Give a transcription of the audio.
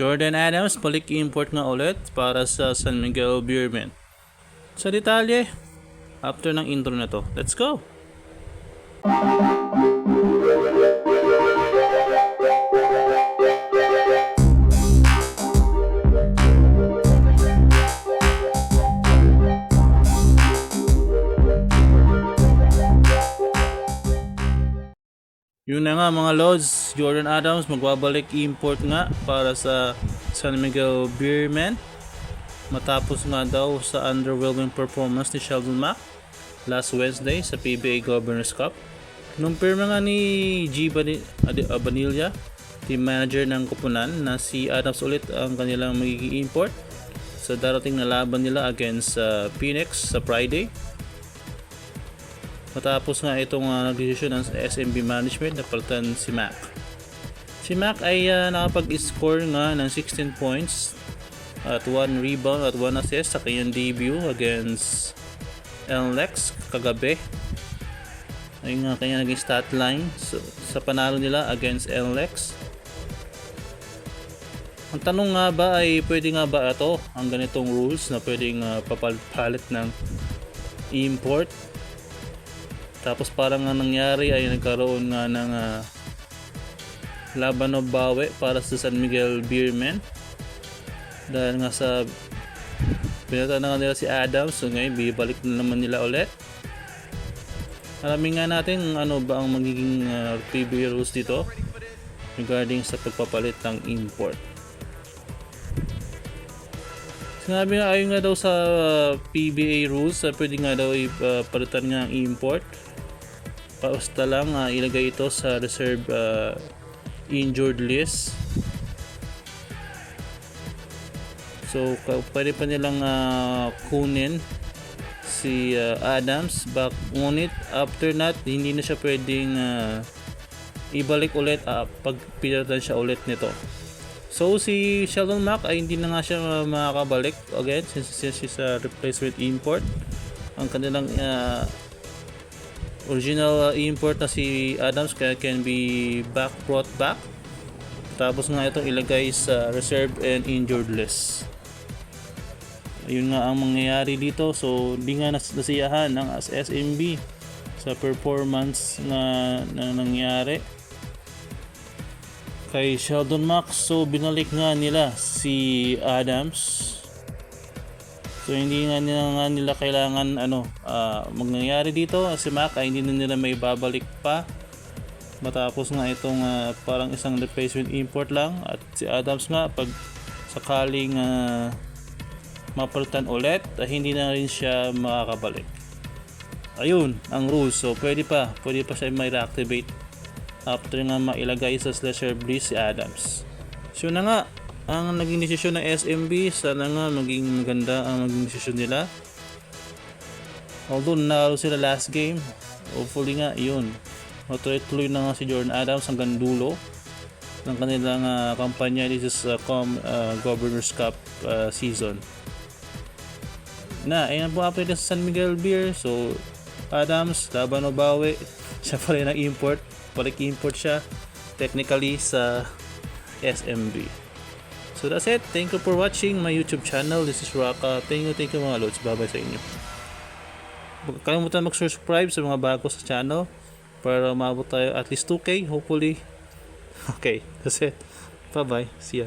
Jordan Adams, balik import nga ulit para sa San Miguel Beerman. Sa detalye, after ng intro na to. Let's go! Yun na nga mga Lods, Jordan Adams magbabalik import nga para sa San Miguel Beerman. Matapos nga daw sa underwhelming performance ni Sheldon Mack last Wednesday sa PBA Governors Cup. Nung pirma nga ni G. Bani- Adi- ah, Vanilla, team manager ng Kupunan, na si Adams ulit ang kanilang magiging import sa darating na laban nila against sa Phoenix sa Friday. Matapos nga itong uh, nagdesisyon ng SMB management na palitan si Mac. Si Mac ay uh, nakapag-score nga ng 16 points at 1 rebound at 1 assist sa kanyang debut against LX kagabi. Ayun nga kanya naging stat line sa, sa panalo nila against LX. Ang tanong nga ba ay pwede nga ba ito ang ganitong rules na pwedeng uh, papalit ng import tapos parang nga nangyari ay nagkaroon nga ng ah, laban o bawi para sa San Miguel Beerman. Dahil nga sa pinata na nila si Adams, so ngayon bibalik na naman nila ulit. Alamin nga natin ano ba ang magiging uh, PBA rules dito regarding sa pagpapalit ng import. Sinabi nga ayon nga daw sa uh, PBA rules, uh, pwede nga daw ipalitan nga ang import. Basta lang uh, ilagay ito sa reserve uh, injured list. So pwede pa nilang uh, kunin si uh, Adams back ngunit after that hindi na siya pwedeng uh, ibalik ulit uh, pag pinalitan siya ulit nito. So si Sheldon Mack ay hindi na nga siya uh, makakabalik again since, since he's a replacement import. Ang kanilang uh, original uh, import na si Adams kaya can be back brought back. Tapos nga itong ilagay sa reserve and injured list. Ayun nga ang mangyayari dito. So di nga nas- nasiyahan ng SMB sa performance na, na nangyari kay Sheldon Max. So binalik nga nila si Adams. So hindi nga nila, nga nila kailangan ano ah, mangyayari dito. Si Mac ay hindi na nila may babalik pa. Matapos nga itong ah, parang isang replacement import lang. At si Adams nga pag sakaling ah, mapalitan ulit ah, hindi na rin siya makakabalik. Ayun ang rules. So pwede pa. Pwede pa siya may reactivate after nga mailagay sa slasher bliss si Adams. So na nga, ang naging desisyon ng SMB, sana nga maging maganda ang maging desisyon nila. Although nanalo sila last game, hopefully nga yun. Matuloy-tuloy na nga si Jordan Adams hanggang dulo ng kanilang uh, kampanya this is uh, com, uh, Governor's Cup uh, season. Na, ayan po update sa San Miguel Beer. So, Adams, laban o bawi, siya pa rin import. Balik import siya technically sa SMB. So that's it. Thank you for watching my YouTube channel. This is Raka. Thank you, thank you mga lods. Bye-bye sa inyo. Huwag kalimutan mag-subscribe sa mga bago sa channel para umabot tayo at least 2K hopefully. Okay, that's it. Bye-bye. See ya.